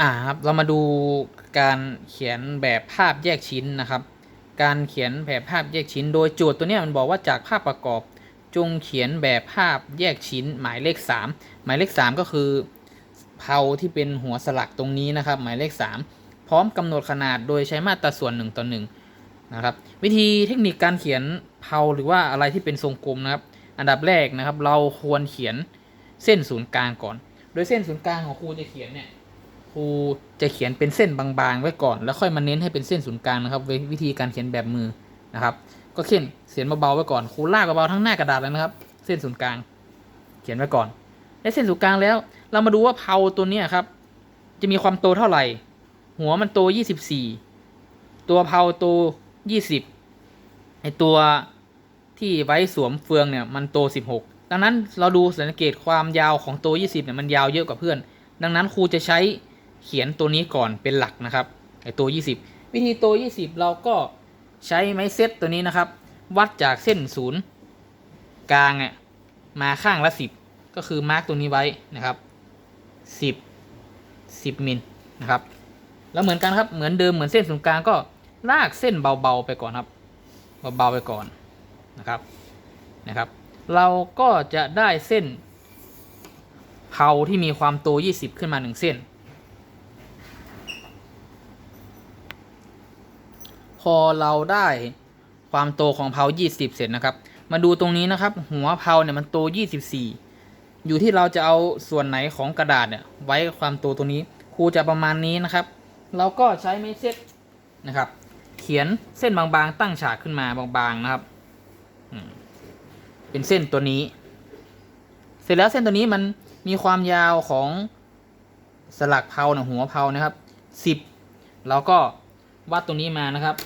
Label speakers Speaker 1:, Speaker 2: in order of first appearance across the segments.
Speaker 1: อ่าครับเรามาดูการเขียนแบบภาพแยกชิ้นนะครับ การเขียนแบบภาพแยกชิ้น โดยโจทย์ตัวนี้มันบอกว่าจากภาพประกอบ จงเขียนแบบภาพแยกชิ้น หมายเลข 3 หมายเลข 3 ก็คือเพาที่เป็นหัวสลักตรงนี้นะครับ หมายเลข 3 พร้อมกำหนดขนาดโดยใช้มาตราส่วน 1ต่อ1นะครับวิธีเทคนิคการเขียนเพาหรือว่าอะไรที่เป็นทรงกลมนะครับ อันดับแรกนะครับ เราควรเขียนเส้นศูนย์กลางก่อน โดยเส้นศูนย์กลางของครูจะเขียนเนี่ย ครูจะเขียนเป็นเส้นบางๆ ไว้ก่อน แล้วค่อยมาเน้นให้เป็นเส้นศูนย์กลางนะครับวิธีการเขียนแบบมือนะครับ ก็เขียนเขียนเบาๆไว้ก่อนครูลากเบาๆทั้งหน้ากระดาษเลยนะครับ เส้นศูนย์กลาง เขียนไว้ก่อน ได้เส้นศูนย์กลางแล้ว เรามาดูว่าเพาตัวนี้ครับ จะมีความโตเท่าไหร่ หัวมันโต 24 ตัวเพาโต 20ไอตัวที่ไว้สวมเฟืองเนี่ยมันโต 16 ดังนั้นเราดูสังเกตความยาวของตัว 20เนี่ยมันยาวเยอะกว่าเพื่อน ดังนั้นครูจะใช้ เขียนตัวนี้ก่อนเป็นหลักนะครับไอตัว 20 วิธีตัว 20 เราก็ใช้ไม้เซตตัวนี้นะครับ วัดจากเส้นศูนย์กลางอะมาข้างละ 10 ก็คือมาร์กตรงนี้ไว้นะครับ 10 10มิลนะครับ แล้วเหมือนกันครับเหมือนเดิมเหมือนเส้นศูนย์กลางก็ลากเส้นเบาๆไปก่อนครับเบาๆไปก่อนนะครับนะครับ เราก็จะได้เส้นเผาที่มีความโต 20 ขึ้นมา 1 เส้น พอเราได้ความโตของเผา20 เสร็จนะครับ มาดูตรงนี้นะครับ หัวเผาเนี่ยมันโต 24 อยู่ที่เราจะเอาส่วนไหนของกระดาษเนี่ยไว้ความโตตรงนี้ครูจะประมาณนี้นะครับ เราก็ใช้ไม้เซ็ตนะครับ เขียนเส้นบางๆ ตั้งฉากขึ้นมาบางๆนะครับเป็นเส้นตัวนี้ เสร็จแล้วเส้นตัวนี้มันมีความยาวของสลักเพานะหัวเพานะครับสิบเราก็วัดตรงนี้มานะครับ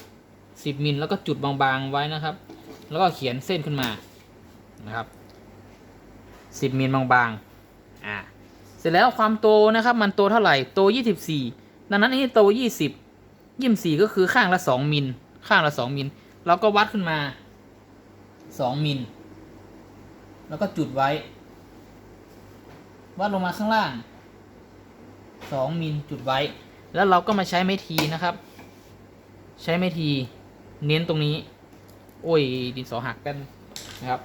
Speaker 1: สิบมิลแล้วก็จุดบางๆไว้นะครับ แล้วก็เขียนเส้นขึ้นมานะครับสิบมิลบางๆอ่าเสร็จแล้วความโตนะครับ มันโตเท่าไหร่โตยี่สิบสี่ดังนั้นอันนี้โตยี่สิบยี่สิบสี่ก็คือข้างละสองมิลข้างละสองมิลเราก็วัดขึ้นมาสองมิลแล้วก็จุดไว้ วัดลงมาข้างล่างสองมิลจุดไว้ แล้วเราก็มาใช้ไม้ทีนะครับ ใช้ไม้ที เน้นตรงนี้ โอ้ย ดินสอหักกันนะครับ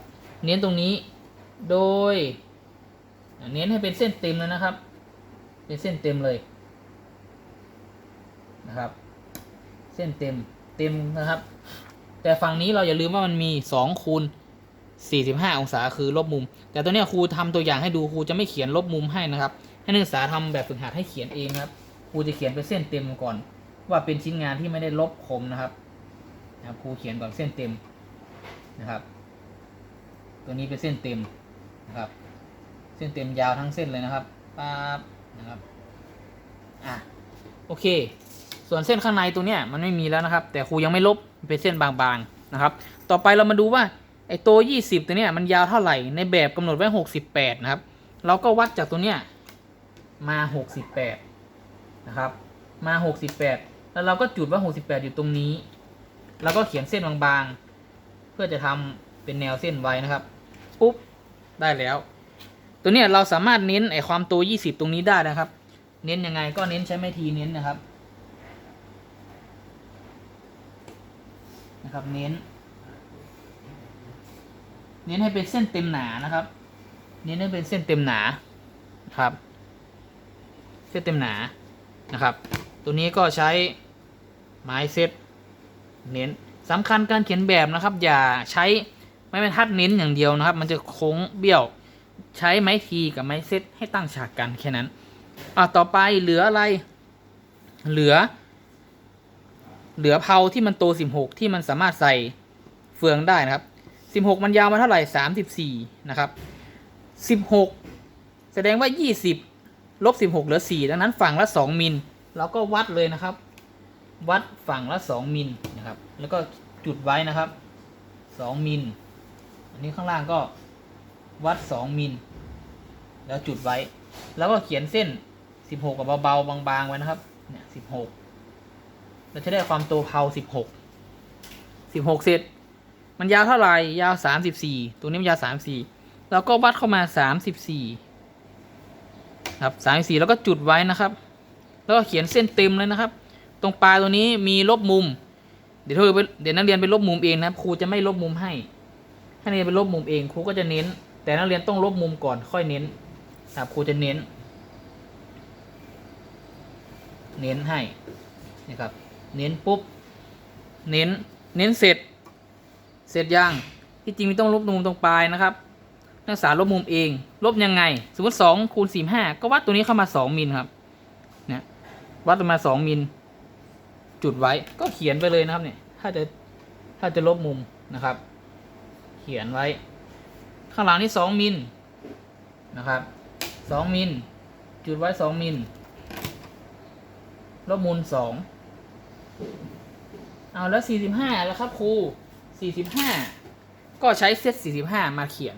Speaker 1: เน้นตรงนี้ โดย เน้นให้เป็นเส้นเต็มเลยนะครับ เป็นเส้นเต็มเลยนะครับ เส้นเต็ม เต็มนะครับ แต่ฝั่งนี้เราอย่าลืมว่ามันมีสองคูณ45 องศาคือลบมุม แต่ตัวนี้ครูทำตัวอย่างให้ดูครูจะไม่เขียนลบมุมให้นะครับ ให้นักศึกษาทำแบบฝึกหัดให้เขียนเองครับครูจะเขียนเป็นเส้นเต็มก่อน ว่าเป็นชิ้นงานที่ไม่ได้ลบคมนะครับ นะครับครูเขียนก่อนเส้นเต็มนะครับ ตัวนี้เป็นเส้นเต็มนะครับ เส้นเต็มยาวทั้งเส้นเลยนะครับป๊าบนะครับอะโอเค ส่วนเส้นข้างในตัวเนี้ยมันไม่มีแล้วนะครับ แต่ครูยังไม่ลบเป็นเส้นบางๆนะครับ ต่อไปเรามาดูว่าไอ้ตัว 20 ตัวเนี้ยมันยาวเท่าไหร่ในแบบกำหนดไว้ 68 นะครับ เราก็วัดจากตัวเนี้ยมา 68 นะครับ มา 68 แล้วเราก็จุดว่า 68 อยู่ตรงนี้ แล้วก็เขียนเส้นบางๆ เพื่อจะทำเป็นแนวเส้นไว้นะครับปุ๊บได้แล้ว ตัวเนี้ยเราสามารถเน้นไอความโต20 ตรงนี้ได้นะครับ เน้นยังไงก็เน้นใช้ไม้ทีเน้นนะครับนะครับเน้น เน้นให้เป็นเส้นเต็มหนานะครับ เน้นให้เป็นเส้นเต็มหนาครับ เส้นเต็มหนานะครับ ตัวนี้ก็ใช้ไม้เซต เน้นสำคัญการเขียนแบบนะครับ อย่าใช้ไม้บรรทัดเน้นอย่างเดียวนะครับ มันจะโค้งเบี้ยว ใช้ไม้ทีกับไม้เซตให้ตั้งฉากกันแค่นั้นอะต่อไปเหลืออะไร เหลือ เหลือเพาที่มันโต 16 ที่มันสามารถใส่เฟืองได้นะครับ 16 มันยาวมาเท่าไหร่ 34 นะครับ 16 แสดงว่า 20ลบ16เหลือ 4 ดังนั้นฝั่งละ 2 มิลเราก็วัดเลยนะครับ วัดฝั่งละ 2 มิลนะครับ แล้วก็จุดไว้นะครับ 2 มิล อันนี้ข้างล่างก็วัด 2 มิล แล้วจุดไว้ แล้วก็เขียนเส้น 16 กับเบาๆบางๆไว้นะครับ เนี่ย16เราจะได้ความโตเพา16 16เสร็จ มันยาวเท่าไหร่ ยาว34ตัวนี้มันยาว34แล้วก็วัดเข้ามา34ครับ34แล้วก็จุดไว้นะครับ แล้วก็เขียนเส้นเต็มเลยนะครับ ตรงปลายตัวนี้มีลบมุม เดี๋ยวเธอเดี๋ยวนักเรียนไปลบมุมเองนะครูจะไม่ลบมุมให้ให้นักเรียนไปลบมุมเองครูก็จะเน้น แต่นักเรียนต้องลบมุมก่อนค่อยเน้นครับครูจะเน้น เน้นให้นะครับ เน้นปุ๊บ เน้น เน้นเสร็จ เสร็จยังที่จริงมีต้องลบมุมตรงปลายนะครับ นักศึกษาลบมุมเอง ลบยังไง สมมติสองคูณสี่ห้าก็วัดตัวนี้เข้ามาสองมิลครับนี่วัดลงมาสองมิล จุดไว้ก็เขียนไปเลยนะครับเนี่ยถ้าจะถ้าจะลบมุมนะครับ เขียนไว้ ข้างหลังนี่สองมิลนะครับสองมิลจุดไว้สองมิลลบมูลสองเอาแล้วสี่สิบห้าแล้วครับครูสี่สิบห้าก็ใช้เซตสี่สิบห้ามาเขียน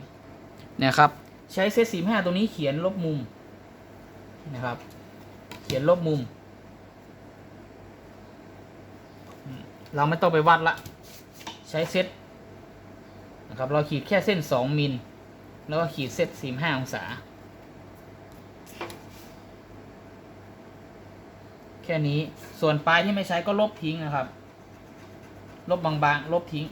Speaker 1: เนี่ยครับ ใช้เซตสี่ห้าตรงนี้เขียนลบมุมนะครับ เขียนลบมุมอืม เราไม่ต้องไปวัดละ ใช้เซตนะครับ เราขีดแค่เส้นสองมิล แล้วก็ขีดเซตสี่ห้าองศา แค่นี้ส่วนปลายที่ไม่ใช้ก็ลบทิ้งนะครับ ลบบางๆ ลบทิ้ง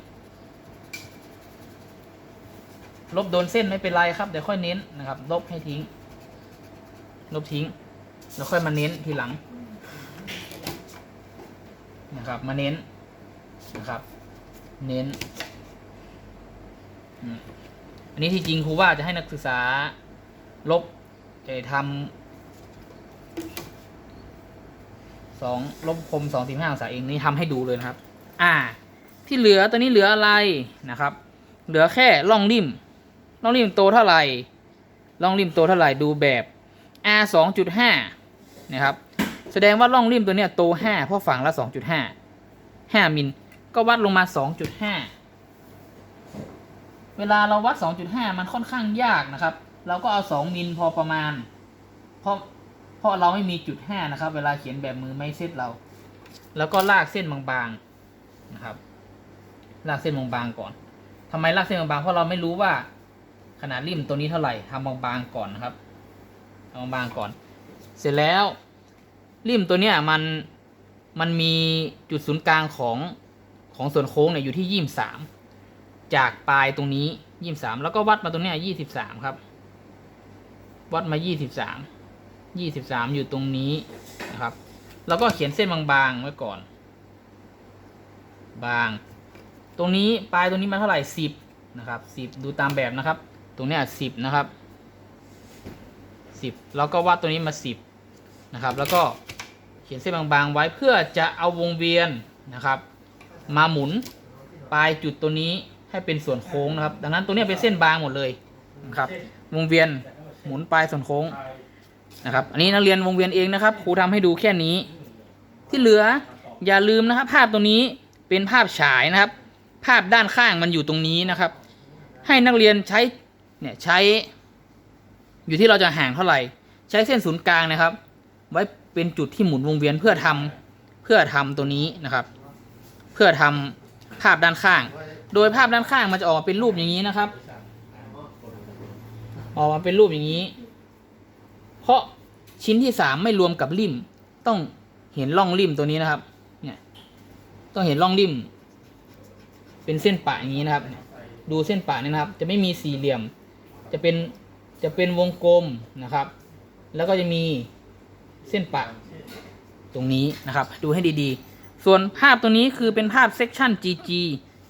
Speaker 1: ลบโดนเส้นไม่เป็นไรครับ เดี๋ยวค่อยเน้นนะครับ ลบให้ทิ้ง ลบทิ้ง แล้วค่อยมาเน้นทีหลังนะครับ มาเน้น นะครับ เน้น อันนี้ที่จริงครูว่าจะให้นักศึกษา ลบเออทำสองลบคมสองสิบห้าองศาเองนี่ทำให้ดูเลยนะครับ อ่า ที่เหลือตัวนี้เหลืออะไรนะครับ เหลือแค่ล่องริมล่องริมโตเท่าไหร่ล่องริมโตเท่าไหร่ดูแบบ r สองจุดห้านะครับ แสดงว่าล่องริมตัวเนี้ยโตห้าเพราะฝั่งละสองจุดห้าห้ามิล ก็วัดลงมาสองจุดห้าเวลาเราวัดสองจุดห้ามันค่อนข้างยากนะครับ เราก็เอาสองมิลพอประมาณ เพราะเพราะเราไม่มีจุดห้านะครับ เวลาเขียนแบบมือไม่เซตเรา แล้วก็ลากเส้นบางๆนะครับ ลากเส้นบางๆก่อนทำไมลากเส้นบางๆ เพราะเราไม่รู้ว่าขนาดริมตัวนี้เท่าไหร่ทำบางๆก่อนนะครับทำบางๆก่อน เสร็จแล้วริมตัวเนี้ยมันมันมีจุดศูนย์กลางของ ของส่วนโค้งเนี่ยอยู่ที่ยี่สามจากปลายตรงนี้ยี่สามแล้วก็วัดมาตรงเนี้ยยี่สิบสามครับ วัดมายี่สิบสามยี่สิบสามอยู่ตรงนี้นะครับ แล้วก็เขียนเส้นบางๆไว้ก่อน บาง ตรงนี้ปลายตรงนี้มาเท่าไหร่สิบนะครับสิบดูตามแบบนะครับ ตรงเนี้ยสิบนะครับสิบแล้วก็วัดตัวนี้มาสิบนะครับ แล้วก็เขียนเส้นบางๆไว้เพื่อจะเอาวงเวียนนะครับ มาหมุนปลายจุดตัวนี้ให้เป็นส่วนโค้งนะครับ ดังนั้นตัวเนี้ยเป็นเส้นบางหมดเลยนะครับ วงเวียนหมุนปลายส่วนโค้งนะครับ อันนี้นักเรียนวงเวียนเองนะครับ ครูทำให้ดูแค่นี้ ที่เหลืออย่าลืมนะครับ ภาพตรงนี้เป็นภาพฉายนะครับ ภาพด้านข้างมันอยู่ตรงนี้นะครับ ให้นักเรียนใช้เนี่ยใช้ อยู่ที่เราจะห่างเท่าไหร่ ใช้เส้นศูนย์กลางนะครับ ไว้เป็นจุดที่หมุนวงเวียนเพื่อทำเพื่อทำตัวนี้นะครับ เพื่อทำภาพด้านข้าง โดยภาพด้านข้างมันจะออกมาเป็นรูปอย่างนี้นะครับ ออกมาเป็นรูปอย่างนี้ เพราะชิ้นที่สามไม่รวมกับริม ต้องเห็นร่องริมตัวนี้นะครับ เนี่ย ต้องเห็นร่องริม เป็นเส้นปะอย่างนี้นะครับ ดูเส้นปะนี่นะครับ จะไม่มีสี่เหลี่ยม จะเป็น จะเป็นวงกลมนะครับ แล้วก็จะมีเส้นปะตรงนี้นะครับ ดูให้ดีๆ ส่วนภาพตัวนี้คือเป็นภาพเซกชัน GG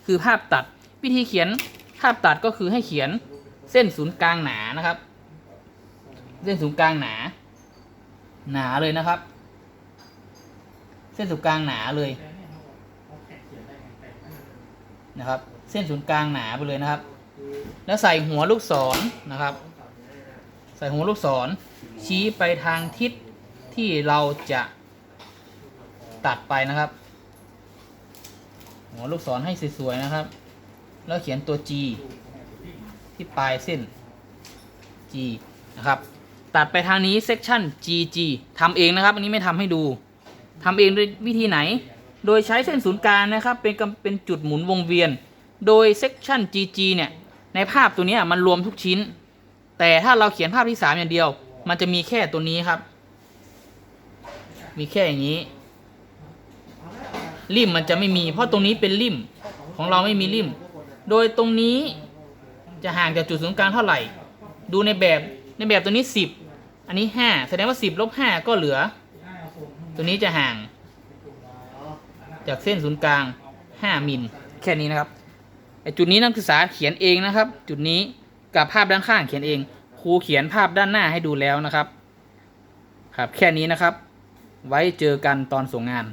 Speaker 1: คือภาพตัด วิธีเขียนภาพตัดก็คือให้เขียนเส้นศูนย์กลางหนานะครับ เส้นศูนย์กลางหนา หนาเลยนะครับ เส้นศูนย์กลางหนาเลยนะครับ เส้นศูนย์กลางหนาไปเลยนะครับ แล้วใส่หัวลูกศรนะครับ ใส่หัวลูกศร ชี้ไปทางทิศที่เราจะตัดไปนะครับ หัวลูกศรให้สวยๆนะครับ แล้วเขียนตัว G ที่ปลายเส้น G นะครับ ตัดไปทางนี้ section GG ทำเองนะครับ อันนี้ไม่ทำให้ดูทำเองด้วยวิธีไหน โดยใช้เส้นศูนย์กลางนะครับ เป็นเป็นจุดหมุนวงเวียน โดย section GG เนี่ย ในภาพตัวนี้มันรวมทุกชิ้น แต่ถ้าเราเขียนภาพที่ 3 อย่างเดียว มันจะมีแค่ตัวนี้ครับ มีแค่อย่างนี้ ริมมันจะไม่มี เพราะตรงนี้เป็นริมของเราไม่มีริม โดยตรงนี้จะห่างจากจุดศูนย์กลางเท่าไหร่ ดูในแบบในแบบตัวนี้ 10 อันนี้ 5 แสดงว่า 10ลบ5ก็เหลือ ตัวนี้จะห่าง จากเส้นศูนย์กลาง 5มิลแค่นี้นะครับไอจุดนี้นักศึกษาเขียนเองนะครับ จุดนี้กับภาพด้านข้างเขียนเอง ครูเขียนภาพด้านหน้าให้ดูแล้วนะครับ ครับแค่นี้นะครับ ไว้เจอกันตอนส่งงาน